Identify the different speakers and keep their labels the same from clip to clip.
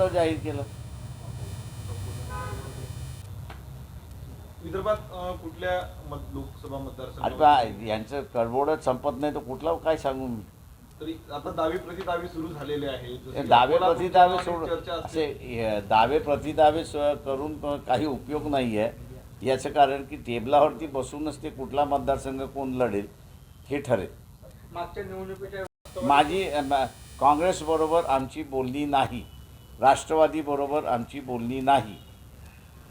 Speaker 1: अगोदर जाहीर केलं.
Speaker 2: विदर्भात कुठल्या मत लोकसभा मतदारसंघ
Speaker 1: बा- यांचं कडबोडच संपत नाही तर कुठला काय सांगू मी?
Speaker 2: तरी आता दावे प्रतिदावे सुरू झालेले आहेत.
Speaker 1: हे
Speaker 2: जसे
Speaker 1: दावे प्रतिदावे असे हे दावे प्रतिदावे करून क- काही उपयोग नाही आहे याचं कारण की टेबलावरती बसूनच ते कुठला मतदारसंघ कोण लढेल हे ठरेल.
Speaker 3: मागच्या निवडणुकीच्या
Speaker 1: माझी अ, म- काँग्रेसबरोबर आमची बोलणी नाही. राष्ट्रवादीबरोबर आमची बोलणी नाही.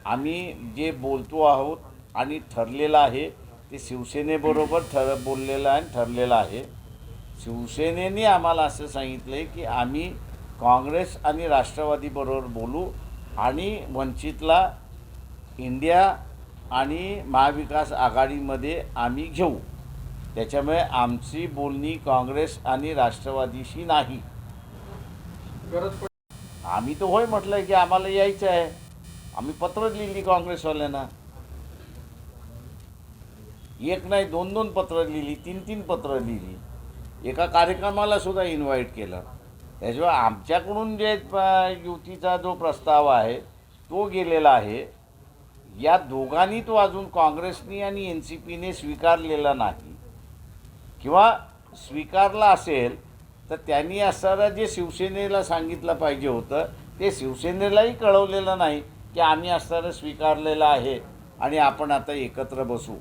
Speaker 1: आम्ही जे बोलतो आहोत आणि ठरलेलं आहे ते शिवसेनेबरोबर ठर बोललेलं आहे आणि ठरलेलं आहे. शिवसेनेने आम्हाला असं सांगितलं आहे की आम्ही काँग्रेस आणि राष्ट्रवादीबरोबर बोलू आणि वंचितला इंडिया आणि महाविकास आघाडीमध्ये आम्ही घेऊ. त्याच्यामुळे आमची बोलणी काँग्रेस आणि राष्ट्रवादीशी नाही.
Speaker 3: गरज
Speaker 1: आम्ही तर होय म्हटलं की आम्हाला यायचं आहे. आम्ही पत्र लिहिली काँग्रेसवाल्यांना. एक नाही दोन दोन पत्र लिहिली तीन तीन पत्र लिहिली. एका कार्यक्रमाला सुद्धा इन्व्हाइट केलं. त्याशिवाय आमच्याकडून जे युतीचा जो प्रस्ताव आहे तो गेलेला आहे. या दोघांनी तो अजून काँग्रेसनी आणि एन सी पीने स्वीकारलेला नाही. किंवा स्वीकारला असेल तर त्यांनी असताना जे शिवसेनेला सांगितलं पाहिजे होतं ते शिवसेनेलाही कळवलेलं नाही की आम्ही असताना स्वीकारलेलं आहे आणि आपण आता एकत्र बसू.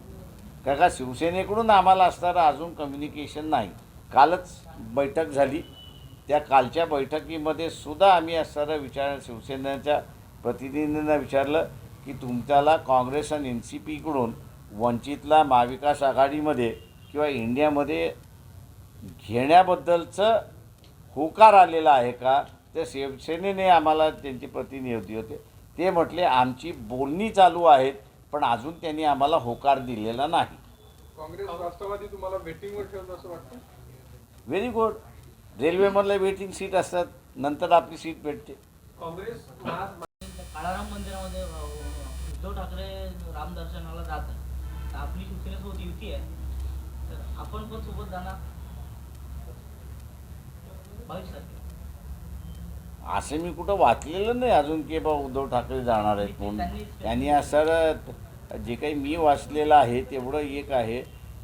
Speaker 1: का का शिवसेनेकडून आम्हाला असताना अजून कम्युनिकेशन नाही. कालच बैठक झाली. त्या कालच्या बैठकीमध्ये सुद्धा आम्ही असताना विचार शिवसेनेच्या प्रतिनिधींना विचारलं की तुमच्याला काँग्रेस आणि एन सी पीकडून वंचितला महाविकास आघाडीमध्ये किंवा इंडियामध्ये घेण्याबद्दलचं होकार आलेला आहे का? तर शिवसेनेने आम्हाला त्यांचे प्रतिनिधी होते. ते म्हटले आमची बोलणी चालू आहेत पण अजून त्यांनी आम्हाला होकार दिलेला नाही.
Speaker 3: काँग्रेस राष्ट्रवादी तुम्हाला वेटिंगवर ठेवलं असं वाटतं?
Speaker 1: व्हेरी गुड रेल्वेमधलं वेटिंग सीट असतात. नंतर आपली सीट भेटते.
Speaker 4: काँग्रेस?
Speaker 5: काळाराम मंदिरामध्ये उद्धव ठाकरे रामदर्शनाला जात आहे आपली शिवसेनेसोबत युती आहे. तर आपण पण सोबत जाणार?
Speaker 1: असं मी कुठं वाचलेलं नाही अजून की बा उद्धव ठाकरे जाणार आहेत म्हणून. त्यांनी असं जे काही मी वाचलेलं आहे तेवढं एक आहे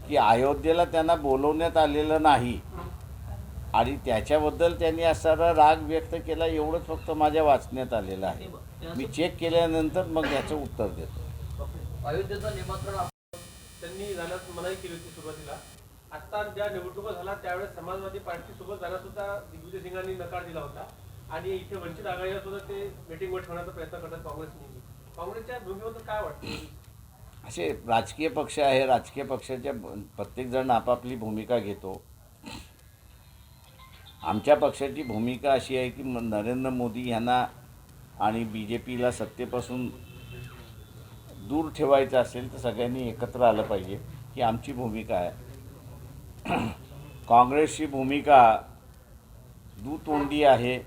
Speaker 1: की अयोध्येला त्यांना बोलवण्यात आलेलं नाही. आणि त्याच्याबद्दल त्यांनी असणारा राग व्यक्त केला एवढंच फक्त माझ्या वाचण्यात आलेलं आहे. मी चेक केल्यानंतर मग याचं उत्तर देतो.
Speaker 4: अयोध्येचं निमंत्रण त्यांनी जाण्यास मनाई केली होती सुरुवातीला. आता ज्या निवडणुका झाला त्यावेळेस समाजवादी पार्टी सोबत जाण्यास सुद्धा दिग्विजय सिंगांनी नकार दिला होता. आणि इथे वंचित आघाडीला सुद्धा ते मीटिंगवर ठेवण्याचा प्रयत्न करतात काँग्रेसने काँग्रेसच्या भूमिकेबद्दल काय वाटतं?
Speaker 1: असे राजकीय पक्ष आहे राजकीय पक्षाच्या प्रत्येकजण आपापली भूमिका घेतो. आमच्या पक्षाची भूमिका अशी आहे की नरेंद्र मोदी यांना आणि बी जे पीला सत्तेपासून दूर ठेवायचं असेल तर सगळ्यांनी एकत्र आलं पाहिजे ही आमची भूमिका आहे. काँग्रेसची भूमिका दुतोंडी आहे.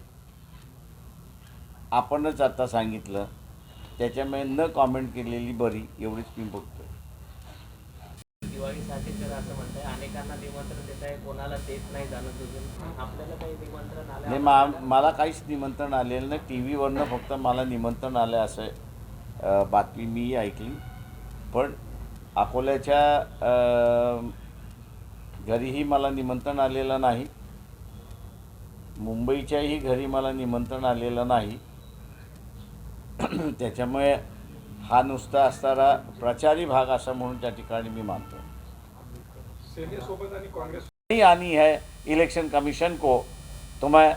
Speaker 1: आपणच आता सांगितलं त्याच्यामुळे न कॉमेंट केलेली बरी एवढीच मी बघतो
Speaker 6: दिवाळीसाठी तर असं म्हणताय अनेकांना निमंत्रण देत आहे कोणाला देत नाही आपल्याला काही निमंत्रण आलं
Speaker 1: नाही मा मला काहीच निमंत्रण आलेलं नाही. टी व्हीवरनं फक्त मला निमंत्रण आलं असं बातमी मी ऐकली. पण अकोल्याच्या घरीही मला निमंत्रण आलेलं नाही. मुंबईच्याही घरी मला निमंत्रण आलेलं नाही. त्याच्यामुळे हा नुसता असणारा प्रचारी भाग असा म्हणून त्या ठिकाणी मी मानतो नहीं आनी है इलेक्शन कमीशन को तो मैं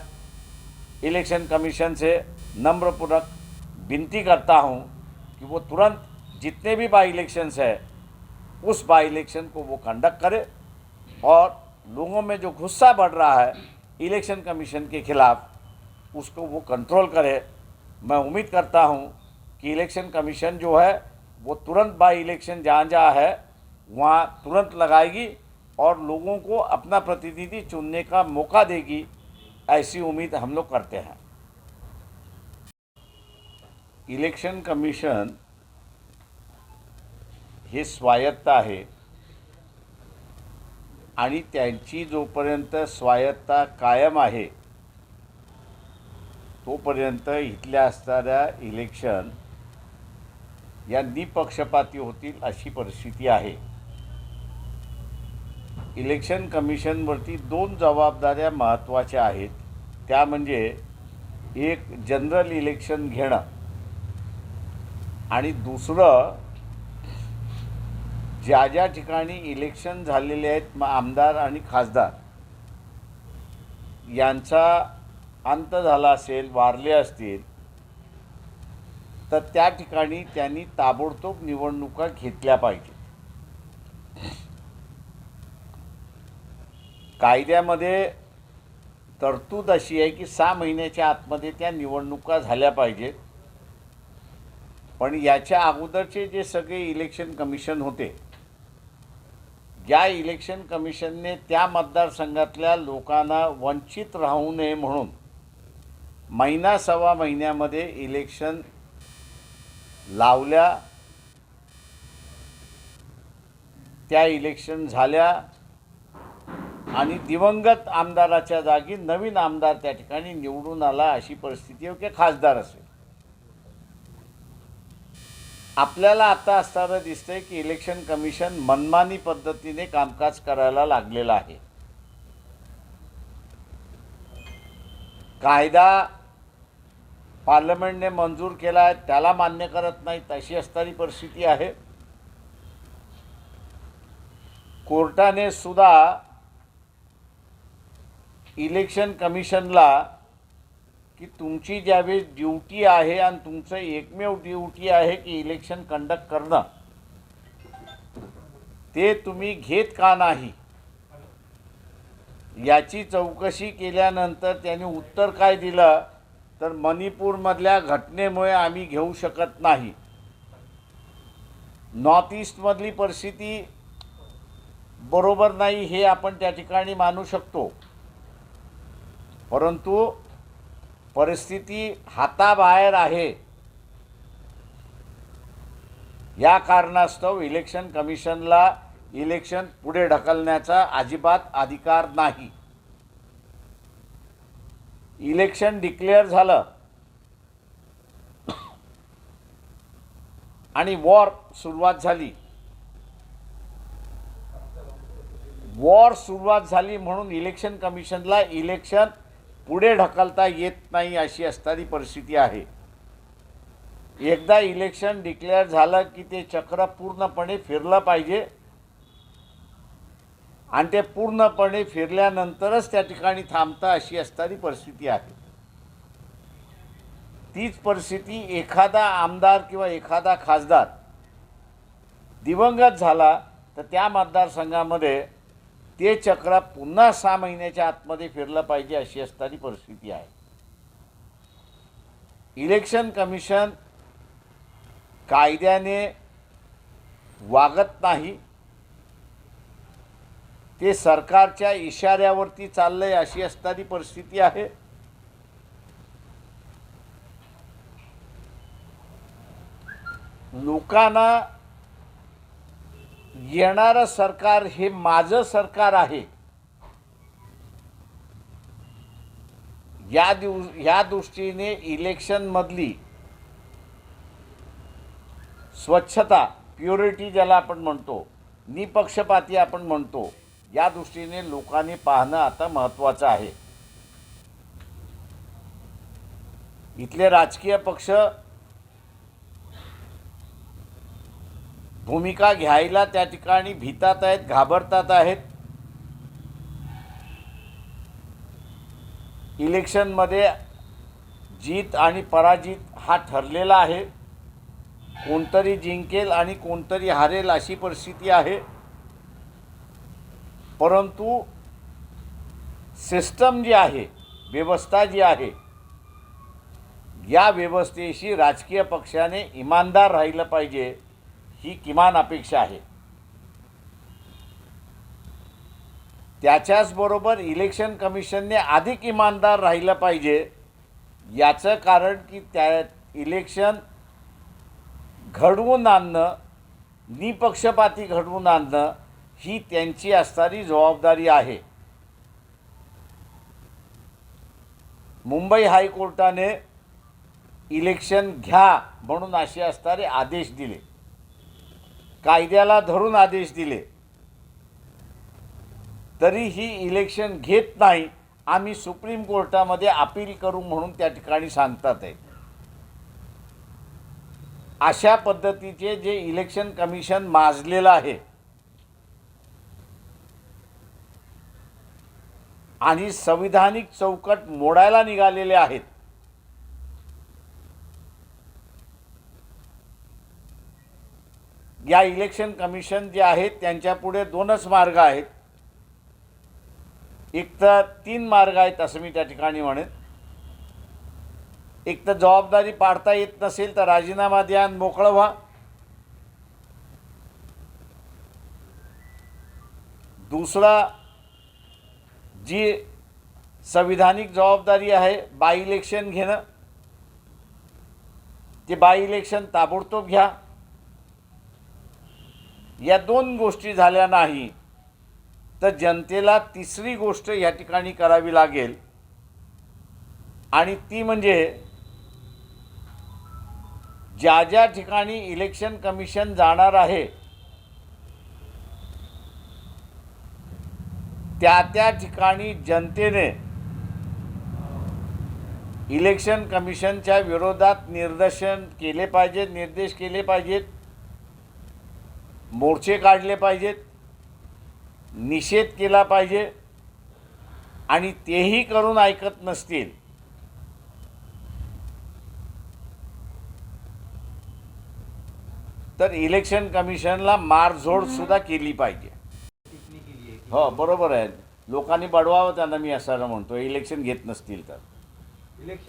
Speaker 1: इलेक्शन कमीशन से नम्रपूर्वक विनती करता हूँ कि वो तुरंत जितने भी बाई इलेक्शंस है उस बाई इलेक्शन को वो कंडक्ट करे। और लोगों में जो गुस्सा बढ़ रहा है इलेक्शन कमीशन के खिलाफ, उसको वो कंट्रोल करे। मैं उम्मीद करता हूँ कि इलेक्शन कमीशन जो है, वो तुरंत बाई इलेक्शन जहाँ जहाँ है, वहाँ तुरंत लगाएगी और लोगों को अपना प्रतिनिधि चुनने का मौका देगी। ऐसी उम्मीद हम लोग करते हैं। इलेक्शन कमीशन हे स्वायत्त आहे आणि त्यांची जोपर्यंत स्वायत्ता कायम आहे तोपर्यंत इथल्या असणाऱ्या इलेक्शन या निपक्षपाती होतील अशी परिस्थिती आहे. इलेक्शन कमिशनवरती दोन जबाबदाऱ्या महत्त्वाच्या आहेत. त्या म्हणजे एक जनरल इलेक्शन घेणं आणि दुसरं ज्या ज्या ठिकाणी इलेक्शन झालेले आहेत मग आमदार आणि खासदार यांचा अंत झाला असेल वारले असतील तर त्या ठिकाणी त्यांनी ताबडतोब निवडणुका घेतल्या पाहिजेत कायद्यामध्ये तरतूद अशी आहे की सहा महिन्याच्या आतमध्ये त्या निवडणुका झाल्या पाहिजेत. पण याच्या अगोदरचे जे सगळे इलेक्शन कमिशन होते ज्या इलेक्शन कमिशनने त्या मतदारसंघातल्या लोकांना वंचित राहू नये म्हणून महिना सव्वा महिन्यामध्ये इलेक्शन लावल्या. त्या इलेक्शन झाल्या. आणि दिवंगत आमदाराच्या जागी नवीन आमदार त्या ठिकाणी निवडून आला अशी परिस्थिती हो की खासदार असेल. आपल्याला आता असताना दिसतंय की इलेक्शन कमिशन मनमानी पद्धतीने कामकाज करायला लागलेलं आहे. कायदा पार्लमेंटने मंजूर केला आहे त्याला मान्य करत नाहीत अशी असणारी परिस्थिती आहे. कोर्टाने सुद्धा इलेक्शन कमिशनला की तुमची ज्यावेळेस ड्युटी आहे आणि तुमचं एकमेव ड्युटी आहे की इलेक्शन कंडक्ट करणं ते तुम्ही घेत का नाही? याची चौकशी केल्यानंतर त्यांनी उत्तर काय दिलं? तर मणिपूरमधल्या घटनेमुळे आम्ही घेऊ शकत नाही. नॉर्थ ईस्टमधली परिस्थिती बरोबर नाही हे आपण त्या ठिकाणी मानू शकतो. परंतु परिस्थिती हाताबाहेर आहे. या कारणास्तव इलेक्शन कमिशनला इलेक्शन पुढे ढकलण्याचा अजिबात अधिकार नाही. इलेक्शन डिक्लेअर झालं. आणि वॉर सुरुवात झाली. वॉर सुरुवात झाली म्हणून इलेक्शन कमिशनला इलेक्शन पुढे ढकलता येत नाही अशी असणारी परिस्थिती आहे. एकदा इलेक्शन डिक्लेअर झालं की ते चक्र पूर्णपणे फिरलं पाहिजे. आणि ते पूर्णपणे फिरल्यानंतरच त्या ठिकाणी थांबतं अशी असणारी परिस्थिती आहे. तीच परिस्थिती एखादा आमदार किंवा एखादा खासदार दिवंगत झाला तर त्या मतदारसंघामध्ये ते चक्र पुन्हा सहा महिन्याच्या आतमध्ये फिरलं पाहिजे अशी असणारी परिस्थिती आहे. इलेक्शन कमिशन कायद्याने वागत नाही. ते सरकारच्या इशाऱ्यावरती चाललंय अशी असणारी परिस्थिती आहे. लोकांना येणारं सरकार हे माझं सरकार आहे. या दिव या दृष्टीने इलेक्शनमधली स्वच्छता प्युरिटी ज्याला आपण म्हणतो निपक्षपाती आपण म्हणतो या दृष्टीने लोकांनी पाहणं आता महत्त्वाचं आहे. इथले राजकीय पक्ष भूमिका घ्यायला त्या ठिकाणी भीतात आहेत घाबरतात आहेत. इलेक्शनमध्ये जीत आणि पराजित हा ठरलेला आहे. कोणतरी जिंकेल आणि कोणतरी हारेल अशी परिस्थिती आहे. परंतु सिस्टम जी आहे व्यवस्था जी आहे या व्यवस्थेशी राजकीय पक्षाने इमानदार राहिलं पाहिजे. ही किमान अपेक्षा आहे. त्याच्याचबरोबर इलेक्शन कमिशनने अधिक इमानदार राहिलं पाहिजे. याचं कारण की त्या इलेक्शन घडवून आणणं निपक्षपाती घडवून आणणं ही त्यांची असणारी जबाबदारी आहे. मुंबई हायकोर्टाने इलेक्शन घ्या म्हणून असे असणारे आदेश दिले. कायद्याला धरून आदेश दिले. तरीही इलेक्शन घेत नाही आम्ही सुप्रीम कोर्टामध्ये अपील करू म्हणून त्या ठिकाणी सांगतात आहे. अशा पद्धतीचे जे इलेक्शन कमिशन माजलेलं आहे. आणि संविधानिक चौकट मोडायला निघालेले आहेत. या इलेक्शन कमिशन जे आहेत त्यांच्यापुढे दोनच मार्ग आहेत. एक तर तीन मार्ग आहेत असं मी त्या ठिकाणी म्हणेन. एक तर जबाबदारी पाडता येत नसेल तर राजीनामा द्या आणि मोकळं व्हा. दुसरा जी संविधानिक जबाबदारी आहे बाय इलेक्शन घेणं. ते बाय इलेक्शन ताबडतोब घ्या. या दोन गोष्टी झाल्या नाही तर जनतेला तिसरी गोष्ट या ठिकाणी करावी लागेल. आणि ती म्हणजे ज्या ज्या ठिकाणी इलेक्शन कमिशन जाणार आहे त्या त्या ठिकाणी जनतेने इलेक्शन कमिशनच्या विरोधात निर्देशन केले पाहिजेत निर्देश केले पाहिजेत. मोर्चे काढले पाहिजेत निषेध केला पाहिजे आणि तेही करून ऐकत नसतील तर इलेक्शन कमिशनला मारझोड सुद्धा केली पाहिजे. हो बरोबर आहे. लोकांनी बडवावं त्यांना मी असं म्हणतो. इलेक्शन घेत नसतील तर.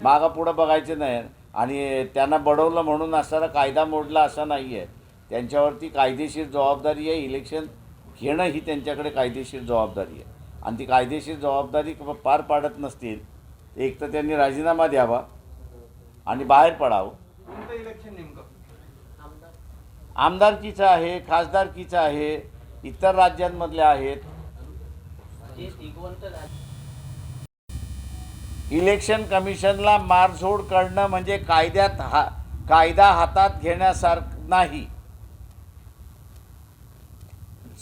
Speaker 1: मागं पुढं बघायचं नाही. आणि त्यांना बडवलं म्हणून असणारा कायदा मोडला असा नाही आहे त्यांच्यावरती कायदेशीर जबाबदारी आहे. इलेक्शन घेणं ही त्यांच्याकडे कायदेशीर जबाबदारी आहे. आणि ती कायदेशीर जबाबदारी पार पाडत नसतील एक तर त्यांनी राजीनामा द्यावा आणि बाहेर पडावं.
Speaker 2: इलेक्शन नेमकं?
Speaker 6: आमदार
Speaker 1: आमदारकीचं आहे खासदारकीचं आहे इतर राज्यांमधले आहेत. इलेक्शन कमिशनला मारझोड करणं म्हणजे कायद्यात हा कायदा हातात घेण्यासारखं नाही.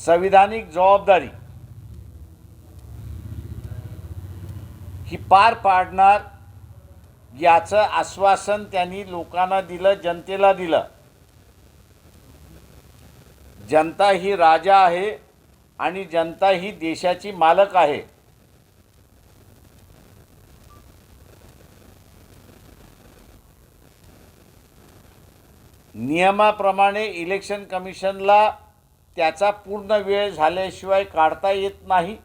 Speaker 1: संविधानिक जबाबदारी ही पार पाडणार याचं आश्वासन त्यांनी लोकांना दिलं जनतेला दिलं. जनता ही राजा आहे आणि जनता ही देशाची मालक आहे. नियमाप्रमाणे इलेक्शन कमिशनला त्याचा पूर्ण वेळ झाल्याशिवाय काढता येत नाही.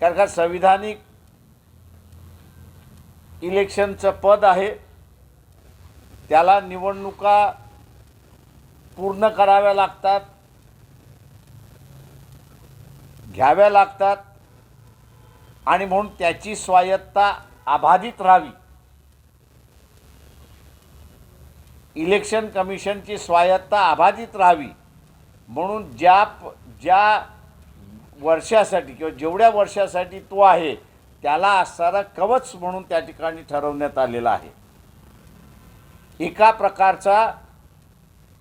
Speaker 1: कारण का संविधानिक इलेक्शनचं पद आहे. त्याला निवडणुका पूर्ण कराव्या लागतात. घ्याव्या लागतात. आणि म्हणून त्याची स्वायत्ता अबाधित राहावी. इलेक्शन कमिशनची स्वायत्ता अबाधित राहावी. म्हणून ज्या ज्या वर्षासाठी किंवा जेवढ्या वर्षासाठी तो आहे त्याला असणारा कवच म्हणून त्या ठिकाणी ठरवण्यात आलेला आहे. एका प्रकारचा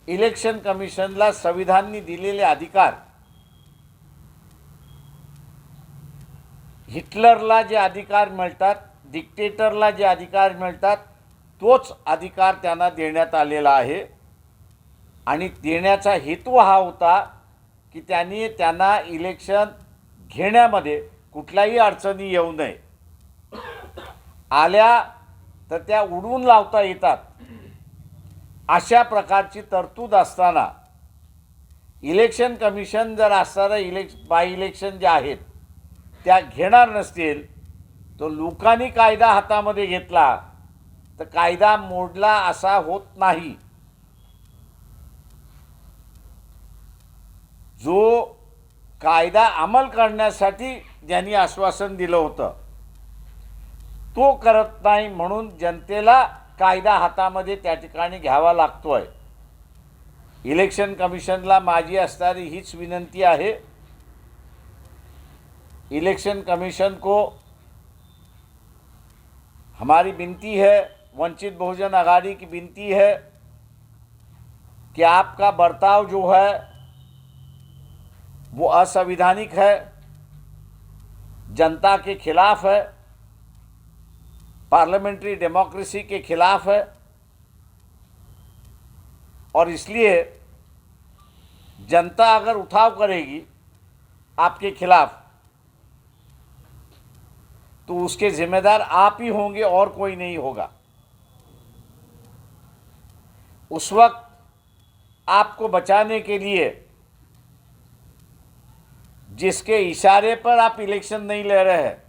Speaker 1: इलेक्शन कमिशनला संविधाननी दिलेले अधिकार हिटलरला जे अधिकार मिळतात डिक्टेटरला जे अधिकार मिळतात तोच अधिकार त्यांना देण्यात आलेला आहे. आणि देण्याचा हेतू हा होता की त्यांनी त्यांना इलेक्शन घेण्यामध्ये कुठल्याही अडचणी येऊ नये. आल्या तर त्या उडवून लावता येतात. अशा प्रकारची तरतूद असताना इलेक्शन कमिशन जर असणारं इलेक्श बाय इलेक्शन जे आहेत त्या घेणार नसतील तर लोकांनी कायदा हातामध्ये घेतला. तर कायदा मोडला असा होत नाही. जो कायदा अंमल करण्यासाठी ज्यांनी आश्वासन दिलं होतं तो करत नाही म्हणून जनतेला कायदा हातामध्ये त्या ठिकाणी घ्यावा लागतोय. इलेक्शन कमिशनला माझी असणारी हीच विनंती आहे. इलेक्शन कमीशन को हमारी विनती है वंचित बहुजन आघाड़ी की विनती है कि आपका बर्ताव जो है, वो असंवैधानिक है, जनता के खिलाफ है, पार्लियामेंट्री डेमोक्रेसी के खिलाफ है, और इसलिए जनता अगर उठाव करेगी आपके खिलाफ तो उसके जिम्मेदार आप ही होंगे और कोई नहीं होगा। उस वक्त आपको बचाने के लिए, जिसके इशारे पर आप इलेक्शन नहीं ले रहे हैं,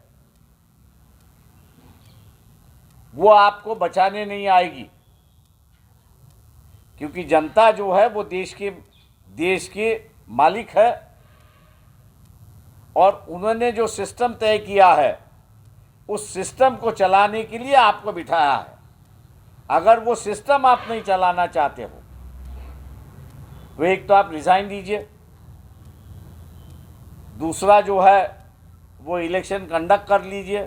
Speaker 1: वो आपको बचाने नहीं आएगी। क्योंकि जनता जो है, वो देश के देश के मालिक है, और उन्होंने जो सिस्टम तय किया है, उस सिस्टम को चलाने के लिए आपको बिठाया है। अगर वो सिस्टम आप नहीं चलाना चाहते हो तो एक तो आप रिज़ाइन दीजिए। दूसरा जो है, वो इलेक्शन कंडक्ट कर लीजिए।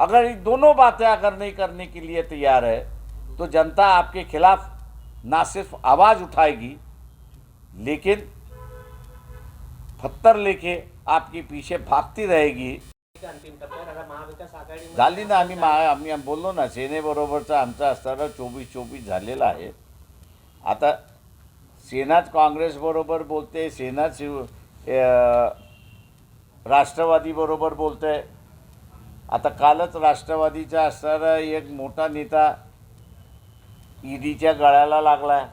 Speaker 1: अगर ये दोनों बातें अगर नहीं करने के लिए तैयार है तो जनता आपके खिलाफ ना सिर्फ़ आवाज़ उठाएगी, लेकिन पत्थर लेके आपके पीछे भागती रहेगी। झाली ना आम्ही मा आम्ही बोललो ना सेनेबरोबरचा आमचा असताना चोवीस चोवीस झालेला आहे. आता सेनाच काँग्रेसबरोबर बोलते सेना शिव राष्ट्रवादीबरोबर बोलते. आता कालच राष्ट्रवादीचा असणारा एक मोठा नेता ईडीच्या गळ्याला लागला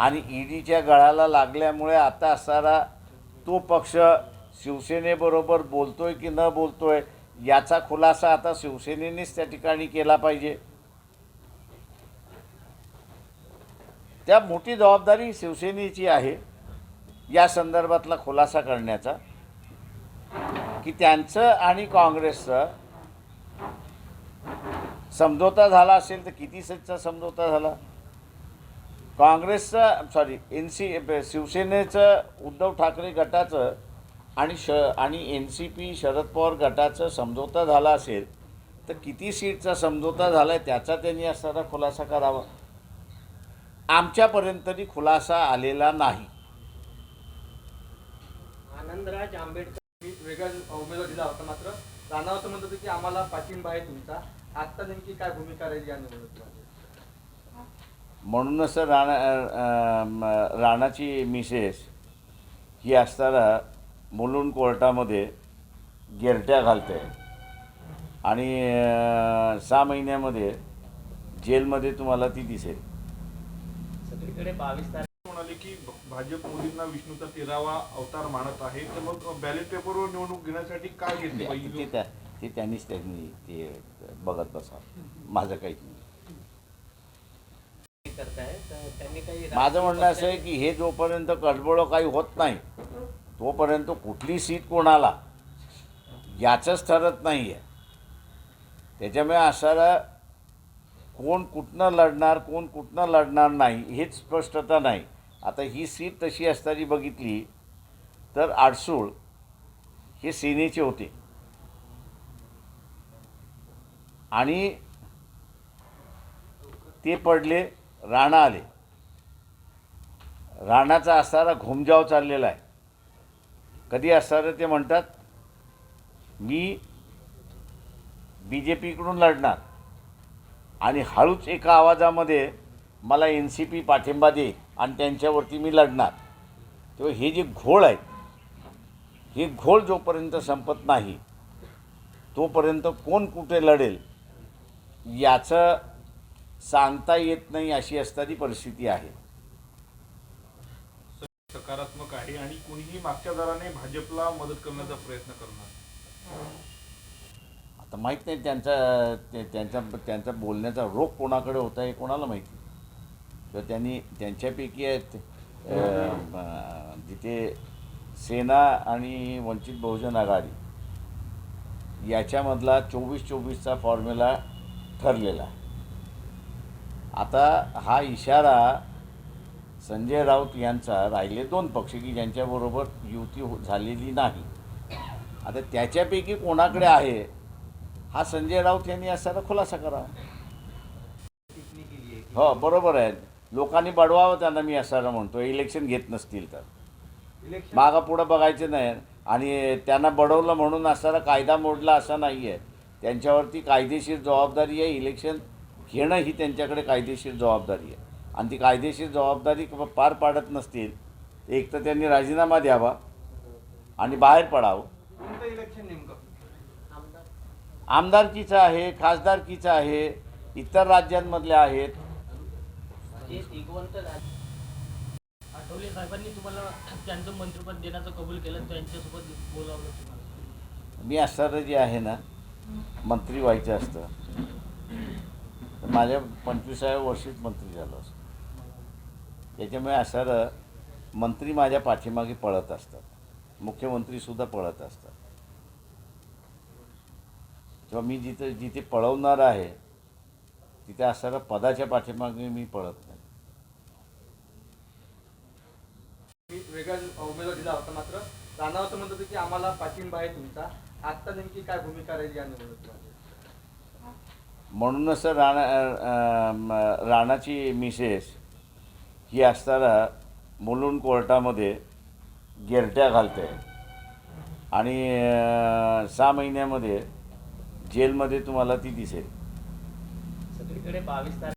Speaker 1: आणि ईडीच्या गळ्याला लागल्यामुळे आता असणारा तो पक्ष शिवसेनेबरोबर बोलतोय की न बोलतोय याचा खुलासा आता शिवसेनेनेच त्या ठिकाणी केला पाहिजे. त्या मोठी जबाबदारी शिवसेनेची आहे या संदर्भातला खुलासा करण्याचा. की त्यांचं आणि काँग्रेसचं समझोता झाला असेल तर किती सीटचा समझोता झाला? काँग्रेसचं सॉरी एन सी शिवसेनेचं उद्धव ठाकरे गटाचं आणि श आणि N C P Sharad Pawar गटाचं समझोता झाला असेल तर किती सीटचा समझोता झाला आहे त्याचा त्यांनी असणारा खुलासा करावा. आमच्यापर्यंत तरी खुलासा आलेला नाही.
Speaker 6: आनंदराज आंबेडकर
Speaker 2: वेगळा उमेदवार दिला होता मात्र राणा असं म्हणत होते की आम्हाला पाठिंबा आहे तुमचा. आता नेमकी काय भूमिका राहील या निवडणुकीमध्ये?
Speaker 1: म्हणूनच राणा राणाची मिसेस ही असताना मुलुंड कोर्टामध्ये गिरट्या घालते आणि सहा महिन्यामध्ये जेलमध्ये तुम्हाला ती दिसेल.
Speaker 6: सगळीकडे बावीस तारीख
Speaker 2: म्हणाले की भाजप मोदींना विष्णूचा तेरावा अवतार मानत आहे. तर मग बॅलेट पेपरवर निवडणूक घेण्यासाठी काय घेतली
Speaker 1: ते
Speaker 2: पाहिजे?
Speaker 1: त्या ते त्यांनीच त्यांनी ते बघत बसा माझं काहीच नाही.
Speaker 6: त्यांनी काही
Speaker 1: माझं म्हणणं असं आहे की हे जोपर्यंत कडबडं काही होत नाही तोपर्यंत कुठली सीट कोणाला? याचंच ठरत नाही आहे त्याच्यामुळे असणारा कोण कुठनं लढणार कोण कुठनं लढणार नाही हेच स्पष्टता नाही. आता ही सीट तशी असताना बघितली तर आडसूळ हे सेनेचे होते. आणि ते पडले राणा आले. राणाचा असणारा घुमजाव चाललेला आहे. कधी असणारं ते म्हणतात मी बी जे पीकडून लढणार. आणि हळूच एका आवाजामध्ये मला एन सी पी पाठिंबा दे आणि त्यांच्यावरती मी लढणार. तेव्हा हे जे घोळ आहेत हे घोळ जोपर्यंत संपत नाही तोपर्यंत कोण कुठे लढेल याचं सांगता येत नाही अशी असणारी परिस्थिती आहे.
Speaker 2: सकारात्मक आहे आणि कुणीही मागच्या दराने भाजपला मदत करण्याचा प्रयत्न करणार.
Speaker 1: आता माहीत नाही त्यांचा त्यांचा त्यांचा बोलण्याचा रोख कोणाकडे होता हे कोणाला माहिती तर त्यांनी त्यांच्यापैकी आहेत जिथे सेना आणि वंचित बहुजन आघाडी याच्यामधला चोवीस चोवीसचा फॉर्म्युला ठरलेला आता हा इशारा संजय राऊत यांचा राहिले दोन पक्ष की ज्यांच्याबरोबर युती हो- झालेली नाही. आता त्याच्यापैकी कोणाकडे आहे? हा संजय राऊत यांनी असायला खुलासा करावा हो बरोबर आहे. लोकांनी बडवावं त्यांना मी असायला म्हणतो. इलेक्शन घेत नसतील तर. मागं पुढं बघायचं नाही. आणि त्यांना बडवलं म्हणून असायला कायदा मोडला असा नाही आहे त्यांच्यावरती कायदेशीर जबाबदारी आहे. इलेक्शन घेणं ही त्यांच्याकडे कायदेशीर जबाबदारी आहे. आणि ती कायदेशीर जबाबदारी पार पाडत नसतील एक तर त्यांनी राजीनामा द्यावा आणि बाहेर पडावं.
Speaker 2: कोणतं इलेक्शन नेमकं?
Speaker 6: आमदार
Speaker 1: आमदारकीचं आहे खासदारकीचं आहे इतर राज्यांमधले आहेत.
Speaker 5: आठवले साहेबांनी तुम्हाला त्यांचं मंत्रिपद देण्याचं कबूल केलं त्यांच्यासोबत बोलावलं तुम्हाला?
Speaker 1: मी असणारं जे आहे ना मंत्री व्हायचं असतं. माझ्या पंचवीसाव्या वर्षीच मंत्री झालो असतो. त्याच्यामुळे असणारं मंत्री माझ्या पाठीमागे पळत असतात. मुख्यमंत्रीसुद्धा पळत असतात. तेव्हा मी जिथे जिथे पळवणार आहे तिथे असणाऱ्या पदाच्या पाठीमागे मी पळत नाही.
Speaker 2: मी वेगळा उमेदवार दिला होता मात्र राणा असं म्हणत होते की आम्हाला पाठिंबा आहे तुमचा. आता नेमकी काय भूमिका राहील या निवडणुकीमध्ये?
Speaker 1: म्हणूनच राणा राणाची मिसेस ही असताना मुलुंड कोर्टामध्ये गिरट्या घालते. आणि सहा महिन्यामध्ये जेलमध्ये तुम्हाला ती दिसेल.
Speaker 6: सगळीकडे बावीस तारखेला